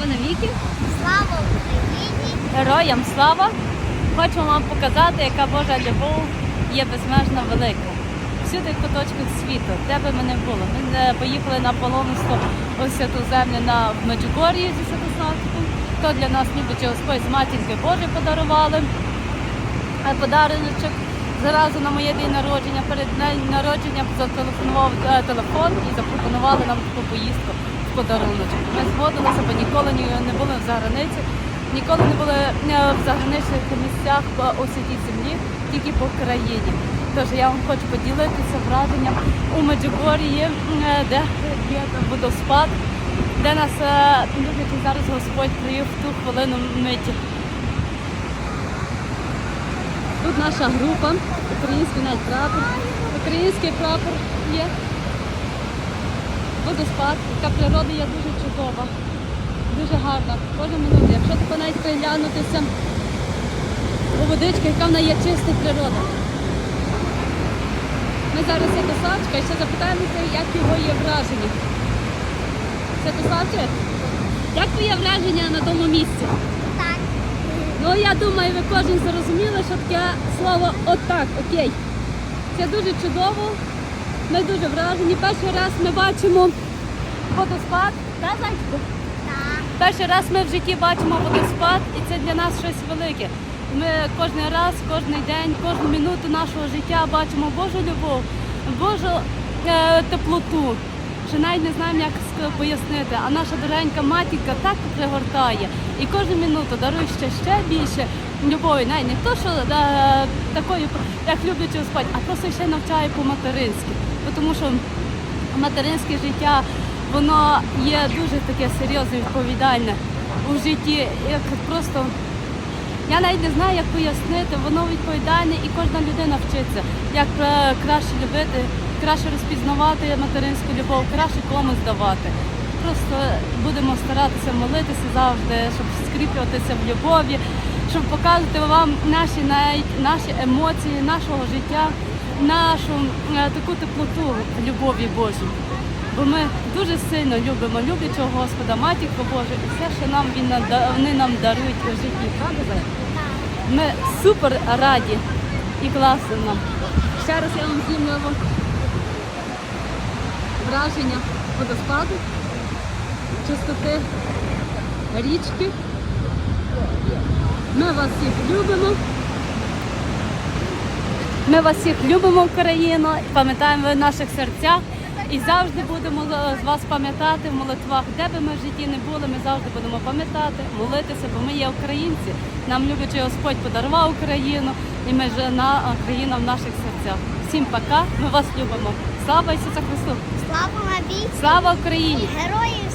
Слава навіки! Слава Україні! Героям слава! Хочу вам показати, яка Божа любов є безмежно велика. Всюди в куточках світу, де би ми не було. Ми поїхали на паломництво у святу землю на Меджугор'ї зі Святославськом. То для нас любячи Господь з матінки Божої подарували е, подаруночок. Зразу на моє день народження, перед днем народження зателефонував е, телефон і запропонували нам таку поїздку в подаруночок. Ми згодилися, бо ніколи не були в заграниці, ніколи не були е, в заграничних місцях у святій землі, тільки по країні. Тож я вам хочу поділитися враженням у Меджугорії, е, де є водоспад, де нас е, і зараз Господь привів в ту хвилину миті. Тут наша група, український навіть прапор, український прапор є. Водоспад, така природа є дуже чудова, дуже гарна. Кожна минута. Якщо тако навіть приглянутися у водички, яка в неї є чиста природа. Ми зараз Святославчика і ще запитаємося, як його є враження. Святославчик, як твоє враження на тому місці? Так. Ну я думаю, ви кожен зрозуміли, що таке слово отак, окей. Це дуже чудово. Ми дуже вражені. Перший раз ми бачимо водоспад. Та, Зайчику? Так. Перший раз ми в житті бачимо водоспад, і це для нас щось велике. Ми кожен раз, кожен день, кожну минуту нашого життя бачимо Божу любов, Божу е, теплоту. Що навіть не знаємо, як пояснити. А наша дорогенька матінка так пригортає і кожну минуту дарує ще ще більше любові. Навіть не то, що е, такою, як любить Господь, а просто ще навчає по-материнськи. Бо Тому що материнське життя воно є дуже таке серйозне, відповідальне у житті. Як просто я навіть не знаю, як пояснити, воно відповідальне і кожна людина вчиться, як е, краще любити, краще розпізнавати материнську любов, краще комусь давати. Просто будемо старатися молитися завжди, щоб скріплюватися в любові, щоб показувати вам наші навіть наші емоції, нашого життя, нашу е, таку теплоту любові Божій. Бо ми дуже сильно любимо люблячого Господа, матінку Божу, і все, що нам він вони нам дарують у житті. Ми супер раді і класно нам. Ще раз я вам знімлю враження водоспаду, чистоти річки. Ми вас всіх любимо. Ми вас всіх любимо, Україну, пам'ятаємо в наших серцях. І завжди будемо з вас пам'ятати в молитвах, де би ми в житті не були, ми завжди будемо пам'ятати, молитися, бо ми є українці. Нам люблячий Господь подарував Україну, і ми ж на Україна в наших серцях. Всім пока, ми вас любимо. Слава Ісусу Христу! Слава! Слава Україні! Героям